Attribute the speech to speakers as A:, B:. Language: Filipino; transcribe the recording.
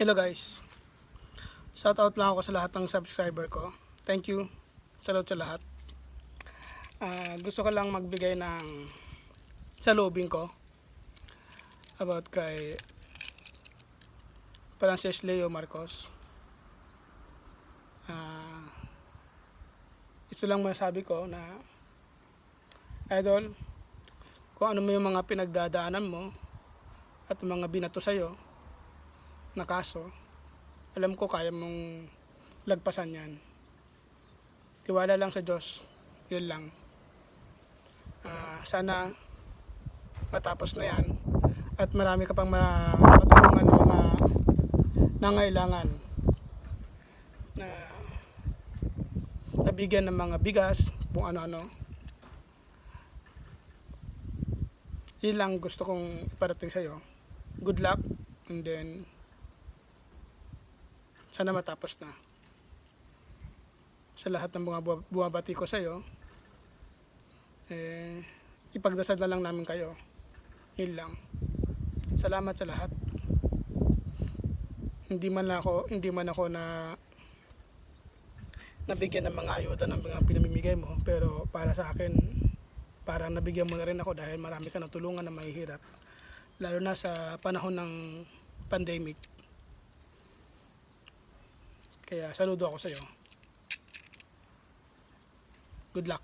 A: Hello guys. Shoutout lang ako sa lahat ng subscriber ko. Thank you. Salute sa lahat. Ah, gusto ko lang magbigay ng salubing ko about kay Francis Leo Marcos. Ah, ito lang masabi ko na idol, kung ano mo yung mga pinagdadaanan mo at mga binato sa'yo na kaso, alam ko kaya mong lagpasan yan. Tiwala lang sa Diyos. Yun lang. Ah, sana matapos na yan. At marami ka pang ma- matulungan ng mga nangailangan na nabigyan ng mga bigas, kung ano-ano. Yun lang gusto kong iparating sa'yo. Good luck and then sana matapos na. Sa lahat ng mga bu- buwabati ko sa'yo, eh, ipagdasal na lang namin kayo. Yun lang. Salamat sa lahat. Hindi man ako, hindi man ako na nabigyan ng mga ayuda ng mga pinamimigay mo, pero para sa akin, parang nabigyan mo na rin ako dahil marami ka natulungan na mahihirap. Lalo na sa panahon ng pandemic. Kaya saludo ako sa iyo. Good luck.